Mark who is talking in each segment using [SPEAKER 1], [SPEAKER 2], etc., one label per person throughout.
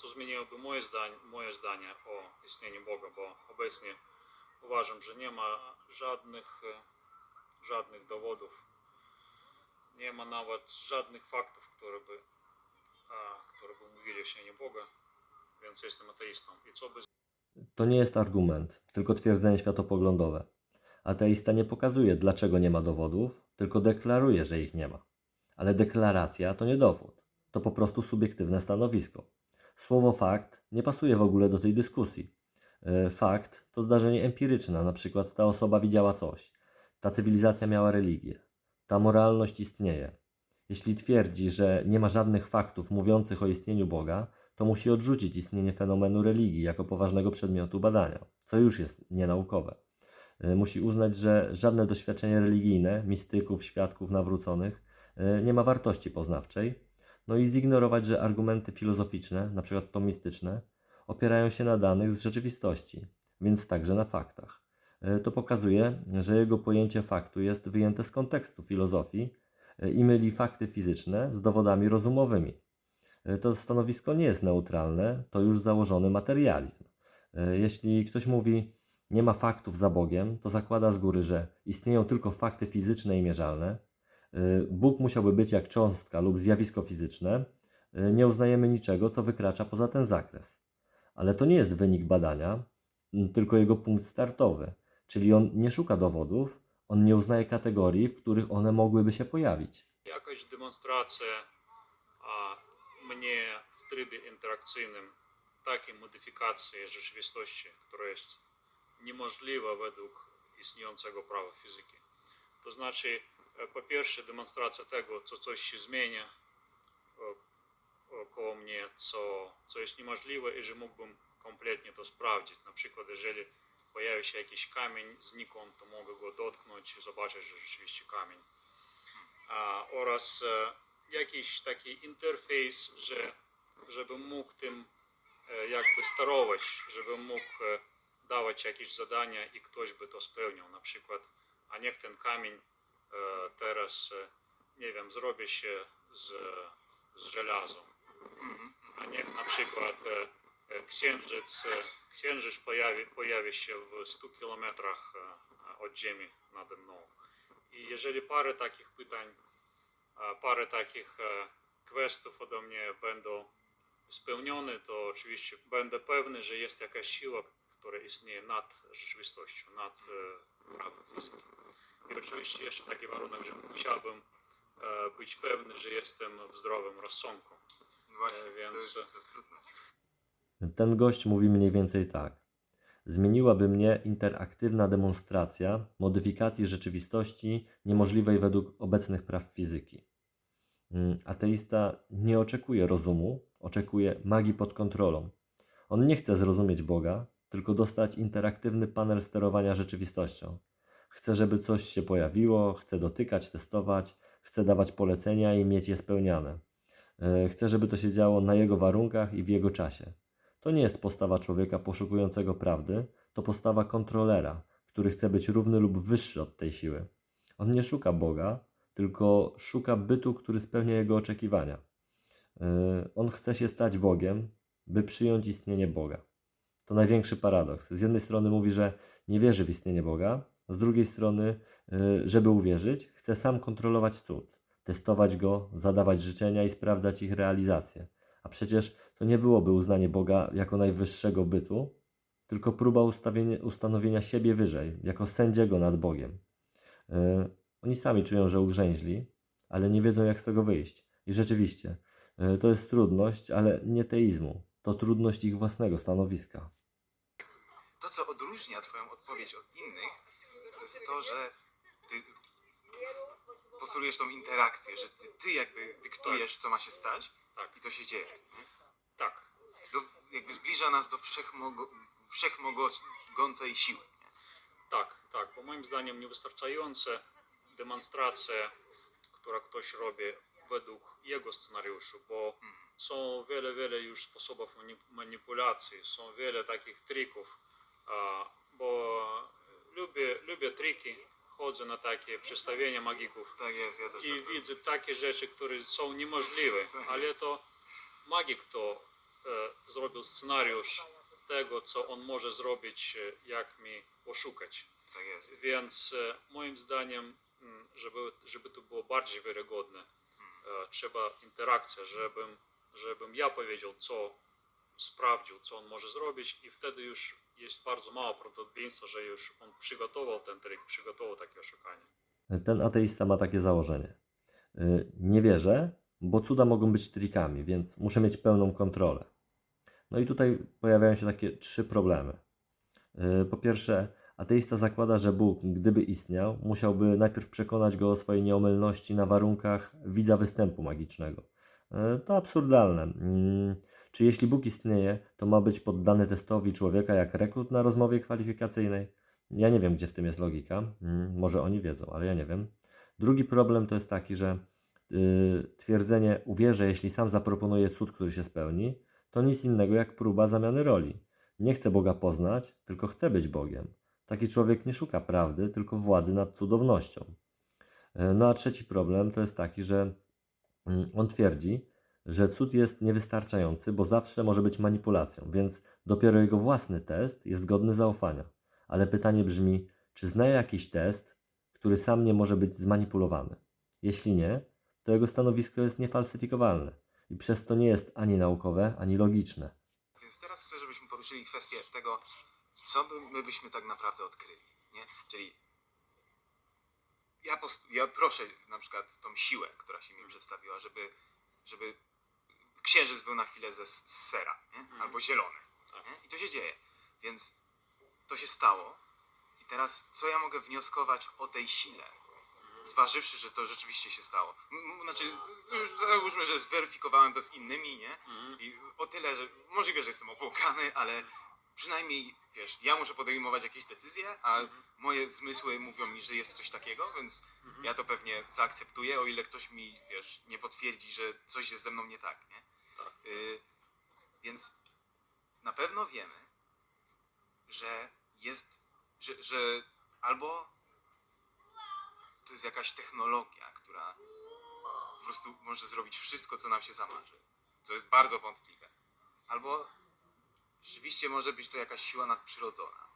[SPEAKER 1] to zmieniłoby moje zdanie, moje zdanie o istnieniu Boga, bo obecnie uważam, że nie ma żadnych, e, żadnych dowodów, nie ma nawet żadnych faktów, które by, a, które by mówili o istnieniu Boga, więc jestem ateistą. I co by
[SPEAKER 2] To nie jest argument, tylko twierdzenie światopoglądowe. Ateista nie pokazuje, dlaczego nie ma dowodów, tylko deklaruje, że ich nie ma. Ale deklaracja to nie dowód, to po prostu subiektywne stanowisko. Słowo fakt nie pasuje w ogóle do tej dyskusji. E, Fakt to zdarzenie empiryczne, na przykład ta osoba widziała coś, ta cywilizacja miała religię, ta moralność istnieje. Jeśli twierdzi, że nie ma żadnych faktów mówiących o istnieniu Boga, to musi odrzucić istnienie fenomenu religii jako poważnego przedmiotu badania, co już jest nienaukowe. Y, Musi uznać, że żadne doświadczenie religijne, mistyków, świadków nawróconych y, nie ma wartości poznawczej, no i zignorować, że argumenty filozoficzne, przykład tomistyczne, opierają się na danych z rzeczywistości, więc także na faktach. Y, To pokazuje, że jego pojęcie faktu jest wyjęte z kontekstu filozofii y, i myli fakty fizyczne z dowodami rozumowymi. Y, To stanowisko nie jest neutralne, to już założony materializm. Jeśli ktoś mówi, nie ma faktów za Bogiem, to zakłada z góry, że istnieją tylko fakty fizyczne i mierzalne. Y, Bóg musiałby być jak cząstka lub zjawisko fizyczne. Y, Nie uznajemy niczego, co wykracza poza ten zakres. Ale to nie jest wynik badania, tylko jego punkt startowy. Czyli on nie szuka dowodów, on nie uznaje kategorii, w których one mogłyby się pojawić.
[SPEAKER 1] jakaś demonstracja a, mnie w trybie interakcyjnym takiej modyfikacji rzeczywistości, która jest niemożliwa według istniejącego prawa fizyki. To znaczy, e, po pierwsze, demonstracja tego, co coś się zmienia e, koło mnie, co, co jest niemożliwe i że mógłbym kompletnie to sprawdzić. Na przykład, jeżeli pojawi się jakiś kamień znikąd, to mogę go dotknąć i zobaczyć, że rzeczywiście kamień oraz e, jakiś taki interfejs, że, żeby mógł tym e, jakby sterować, żeby mógł e, dawać jakieś zadania i ktoś by to spełnił. Na przykład, a niech ten kamień e, teraz, e, nie wiem, zrobi się z, z żelazem. A niech na przykład e, księżyc, księżyc pojawi, pojawi się w 100 kilometrach od Ziemi nade mną. I jeżeli parę takich pytań, parę takich questów ode mnie będą spełnione, to oczywiście będę pewny, że jest jakaś siła, która istnieje nad rzeczywistością, nad prawem fizyki. I oczywiście jeszcze taki warunek, że musiałbym e, być pewny, że jestem w zdrowym rozsądku.
[SPEAKER 3] Właśnie,
[SPEAKER 1] E, więc-
[SPEAKER 3] to jest trudne.
[SPEAKER 2] Ten gość mówi mniej więcej tak. Zmieniłaby mnie interaktywna demonstracja modyfikacji rzeczywistości niemożliwej według obecnych praw fizyki. Mm, Ateista nie oczekuje rozumu, oczekuje magii pod kontrolą. On nie chce zrozumieć Boga, tylko dostać interaktywny panel sterowania rzeczywistością. Chce, żeby coś się pojawiło, chce dotykać, testować, chce dawać polecenia i mieć je spełniane. E, Chce, żeby to się działo na jego warunkach i w jego czasie. To nie jest postawa człowieka poszukującego prawdy, to postawa kontrolera, który chce być równy lub wyższy od tej siły. On nie szuka Boga, tylko szuka bytu, który spełnia jego oczekiwania. Yy, On chce się stać Bogiem, by przyjąć istnienie Boga. To największy paradoks. Z jednej strony mówi, że nie wierzy w istnienie Boga, z drugiej strony, yy, żeby uwierzyć, chce sam kontrolować cud, testować go, zadawać życzenia i sprawdzać ich realizację. A przecież to nie byłoby uznanie Boga jako najwyższego bytu, tylko próba ustanowienia siebie wyżej, jako sędziego nad Bogiem. Yy, oni sami czują, że ugrzęźli, ale nie wiedzą, jak z tego wyjść. I rzeczywiście, yy, to jest trudność, ale nie teizmu. To trudność ich własnego stanowiska.
[SPEAKER 3] To, co odróżnia Twoją odpowiedź od innych, jest to, że Ty postulujesz tą interakcję, że Ty, ty jakby dyktujesz, co ma się stać
[SPEAKER 1] Tak.
[SPEAKER 3] i to się dzieje. Nie?
[SPEAKER 1] Tak,
[SPEAKER 3] Do, jakby zbliża nas do wszechmogo, wszechmogącej siły. Nie?
[SPEAKER 1] tak, tak. Bo moim zdaniem niewystarczające demonstracja, która ktoś robi według jego scenariuszu, bo są wiele, wiele już sposobów mani- manipulacji, są wiele takich trików, a, bo lubię, lubię triki, chodzę na takie przedstawienia magików
[SPEAKER 3] Tak jest, ja też
[SPEAKER 1] i
[SPEAKER 3] bardzo.
[SPEAKER 1] widzę takie rzeczy, które są niemożliwe, ale to magik to e, zrobił scenariusz tego, co on może zrobić, e, jak mi oszukać.
[SPEAKER 3] Tak jest.
[SPEAKER 1] Więc e, moim zdaniem, mm, żeby, żeby to było bardziej wiarygodne, e, trzeba interakcja, żebym, żebym ja powiedział, co sprawdził, co on może zrobić i wtedy już jest bardzo mało prawdopodobieństwa, że już on przygotował ten trik, przygotował takie oszukanie.
[SPEAKER 2] Ten ateista ma takie założenie. Y, Nie wierzę, bo cuda mogą być trikami, więc muszę mieć pełną kontrolę. No i tutaj pojawiają się takie trzy problemy. Y, Po pierwsze, ateista zakłada, że Bóg, gdyby istniał, musiałby najpierw przekonać go o swojej nieomylności na warunkach widza występu magicznego. Y, To absurdalne. Czy jeśli Bóg istnieje, to ma być poddany testowi człowieka jak rekrut na rozmowie kwalifikacyjnej? Ja nie wiem, gdzie w tym jest logika. Mm, Może oni wiedzą, ale ja nie wiem. Drugi problem to jest taki, że yy, twierdzenie uwierzę, jeśli sam zaproponuję cud, który się spełni, to nic innego jak próba zamiany roli. Nie chcę Boga poznać, tylko chcę być Bogiem. Taki człowiek nie szuka prawdy, tylko władzy nad cudownością. Yy, No a trzeci problem to jest taki, że mm, on twierdzi, że cud jest niewystarczający, bo zawsze może być manipulacją, więc dopiero jego własny test jest godny zaufania. Ale pytanie brzmi, czy zna jakiś test, który sam nie może być zmanipulowany? Jeśli nie, to jego stanowisko jest niefalsyfikowalne i przez to nie jest ani naukowe, ani logiczne.
[SPEAKER 3] Więc teraz chcę, żebyśmy poruszyli kwestię tego, co by my byśmy tak naprawdę odkryli, nie? Czyli ja, ja proszę na przykład tą siłę, która się mi przedstawiła, żeby, żeby księżyc był na chwilę ze z sera, nie? albo zielony.
[SPEAKER 1] Tak.
[SPEAKER 3] Nie? I to się dzieje. Więc to się stało. I teraz co ja mogę wnioskować o tej sile? Zważywszy, że to rzeczywiście się stało. M- m- Znaczy, już załóżmy, że zweryfikowałem to z innymi, nie? I o tyle, że możliwe, że jestem obłąkany, ale przynajmniej, wiesz, ja muszę podejmować jakieś decyzje, a moje zmysły mówią mi, że jest coś takiego, więc ja to pewnie zaakceptuję, o ile ktoś mi, wiesz, nie potwierdzi, że coś jest ze mną nie tak, nie? Y, więc na pewno wiemy, że jest, że, że albo to jest jakaś technologia, która po prostu może zrobić wszystko, co nam się zamarzy, co jest bardzo wątpliwe. Albo rzeczywiście może być to jakaś siła nadprzyrodzona.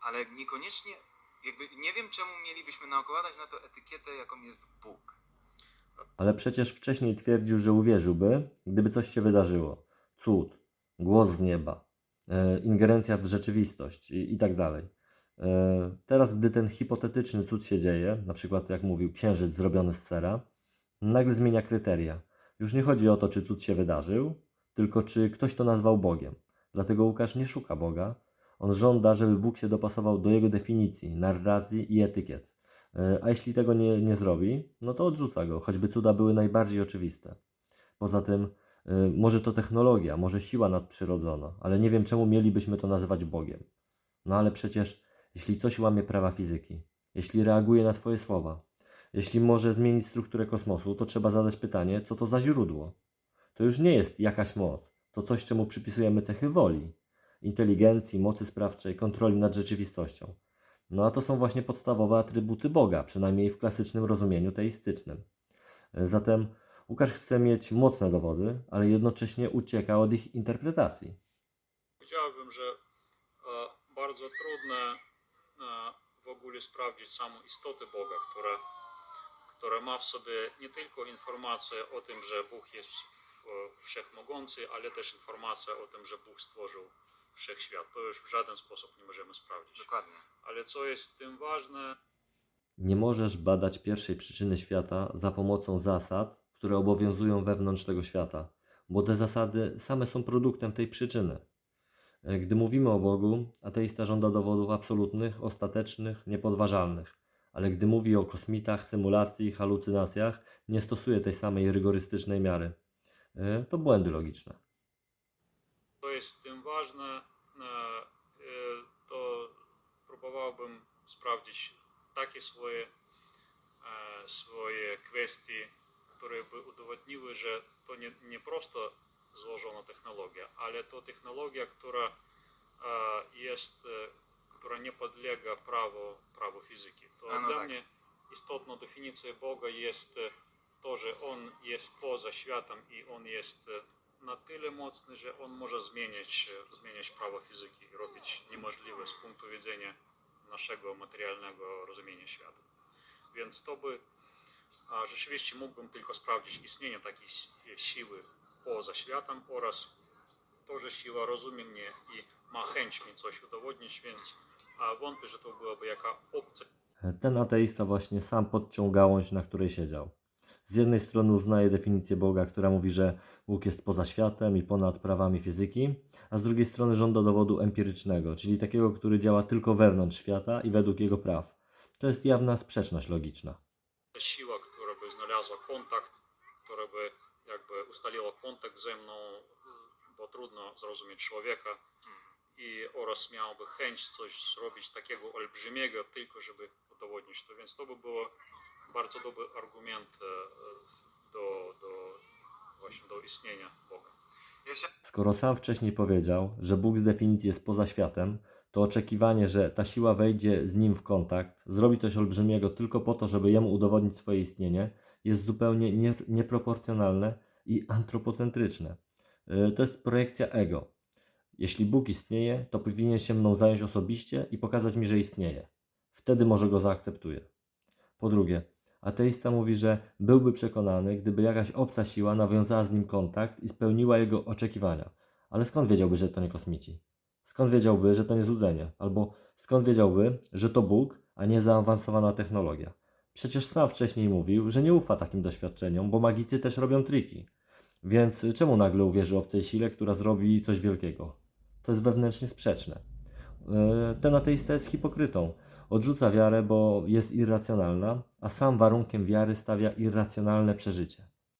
[SPEAKER 3] Ale niekoniecznie, jakby nie wiem czemu mielibyśmy nakładać na to etykietę, jaką jest Bóg.
[SPEAKER 2] Ale przecież wcześniej twierdził, że uwierzyłby, gdyby coś się wydarzyło. Cud, głos z nieba, e, ingerencja w rzeczywistość i, i tak dalej. E, teraz, gdy ten hipotetyczny cud się dzieje, na przykład jak mówił księżyc zrobiony z sera, nagle zmienia kryteria. Już nie chodzi o to, czy cud się wydarzył, tylko czy ktoś to nazwał Bogiem. Dlatego Łukasz nie szuka Boga. On żąda, żeby Bóg się dopasował do jego definicji, narracji i etykiet. E, A jeśli tego nie, nie zrobi, no to odrzuca go, choćby cuda były najbardziej oczywiste. Poza tym, y, może to technologia, może siła nadprzyrodzona, ale nie wiem czemu mielibyśmy to nazywać Bogiem. No ale przecież, jeśli coś łamie prawa fizyki, jeśli reaguje na Twoje słowa, jeśli może zmienić strukturę kosmosu, to trzeba zadać pytanie, co to za źródło. To już nie jest jakaś moc, to coś, czemu przypisujemy cechy woli, inteligencji, mocy sprawczej, kontroli nad rzeczywistością. No a to są właśnie podstawowe atrybuty Boga, przynajmniej w klasycznym rozumieniu teistycznym. Zatem Łukasz chce mieć mocne dowody, ale jednocześnie ucieka od ich interpretacji.
[SPEAKER 1] Powiedziałbym, że e, bardzo trudno e, w ogóle sprawdzić samą istotę Boga, która, która ma w sobie nie tylko informację o tym, że Bóg jest wszechmogący, ale też informację o tym, że Bóg stworzył wszechświat. To już w żaden sposób nie możemy sprawdzić.
[SPEAKER 3] Dokładnie.
[SPEAKER 1] Ale co jest w tym ważne,
[SPEAKER 2] Nie możesz badać pierwszej przyczyny świata za pomocą zasad, które obowiązują wewnątrz tego świata, bo te zasady same są produktem tej przyczyny. Gdy mówimy o Bogu, ateista żąda dowodów absolutnych, ostatecznych, niepodważalnych, ale gdy mówi o kosmitach, symulacji, halucynacjach, nie stosuje tej samej rygorystycznej miary. E, To błędy logiczne.
[SPEAKER 1] Próbowałbym sprawdzić takie swoje, e, swoje kwestie, które by udowodniły, że to nie, nie prosto złożona technologia, ale to technologia, która e, jest, e, która nie podlega prawu, prawu fizyki. To
[SPEAKER 3] A, no
[SPEAKER 1] dla
[SPEAKER 3] tak.
[SPEAKER 1] mnie istotną definicją Boga jest e, to, że On jest poza światem i On jest e, na tyle mocny, że on może zmieniać, e, zmieniać prawo fizyki i robić niemożliwe z punktu widzenia naszego materialnego rozumienia świata. Więc to by rzeczywiście mógłbym tylko sprawdzić istnienie takiej si- siły poza światem oraz to, że siła rozumie mnie i ma chęć mi coś udowodnić, więc wątpię, że to byłaby jaka opcja
[SPEAKER 2] Ten ateista właśnie sam podciął gałąź, na której siedział. Z jednej strony uznaje definicję Boga, która mówi, że Bóg jest poza światem i ponad prawami fizyki, a z drugiej strony żąda dowodu empirycznego, czyli takiego, który działa tylko wewnątrz świata i według jego praw. To jest jawna sprzeczność logiczna.
[SPEAKER 1] siła, która by znalazła kontakt, która by jakby ustaliła kontakt ze mną, bo trudno zrozumieć człowieka i oraz miałaby chęć coś zrobić takiego olbrzymiego, tylko żeby udowodnić to. Więc to by było bardzo dobry argument e, e, do, do, właśnie do istnienia Boga.
[SPEAKER 2] Skoro sam wcześniej powiedział, że Bóg z definicji jest poza światem, to oczekiwanie, że ta siła wejdzie z nim w kontakt, zrobi coś olbrzymiego tylko po to, żeby jemu udowodnić swoje istnienie, jest zupełnie nie, nieproporcjonalne i antropocentryczne. Yy, To jest projekcja ego. Jeśli Bóg istnieje, to powinien się mną zająć osobiście i pokazać mi, że istnieje. Wtedy może go zaakceptuję. Po drugie, ateista mówi, że byłby przekonany, gdyby jakaś obca siła nawiązała z nim kontakt i spełniła jego oczekiwania. Ale skąd wiedziałby, że to nie kosmici? Skąd wiedziałby, że to nie złudzenie? Albo skąd wiedziałby, że to Bóg, a nie zaawansowana technologia? Przecież sam wcześniej mówił, że nie ufa takim doświadczeniom, bo magicy też robią triki. Więc czemu nagle uwierzy obcej sile, która zrobi coś wielkiego? To jest wewnętrznie sprzeczne. Yy, Ten ateista jest hipokrytą. Odrzuca wiarę, bo jest irracjonalna, a sam warunkiem wiary stawia irracjonalne przeżycie.